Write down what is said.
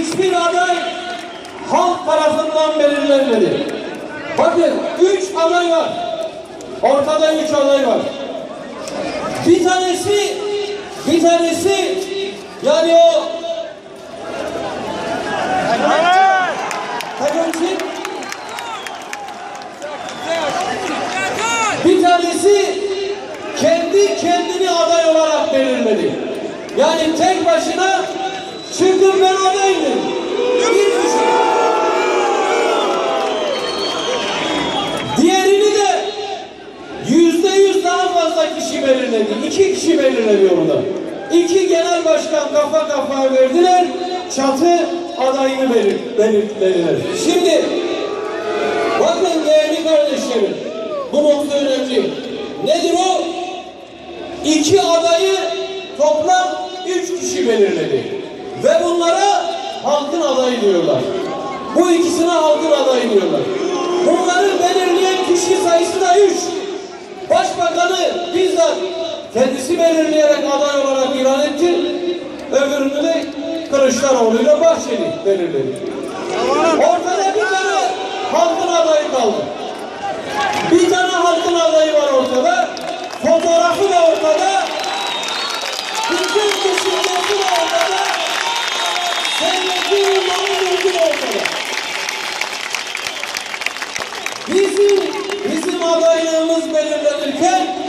hiçbir aday halk tarafından belirlenmedi. Bakın üç aday var. Ortada üç aday var. Bir tanesi, bir tanesi yani o takımcı bir tanesi kendi kendini aday olarak belirledi. Yani tek başına çıktım ben adayım. dedi. Bir kişi. Diğerini de yüzde yüz daha fazla kişi belirledi. İki kişi belirledi orada. İki genel başkan kafa kafaya verdiler. Çatı adayını belir, belirlediler. Şimdi bakın değerli kardeşlerim bu nokta önemli. Nedir o? İki adayı toplam üç kişi belirledi. Ve bunlara halkın adayı diyorlar. Bu ikisine halkın adayı diyorlar. Bunları belirleyen kişi sayısı da üç kendisi belirleyerek aday olarak ilan etti. Öbürünü de Kılıçdaroğlu ile Bahçeli belirledi. Ortada bir tane halkın adayı kaldı. Bir tane halkın adayı var ortada. Fotoğrafı da ortada. Bütün düşüncesi de ortada. Sevdeki yılların ürkü ortada. Bizim, bizim adaylığımız belirlenirken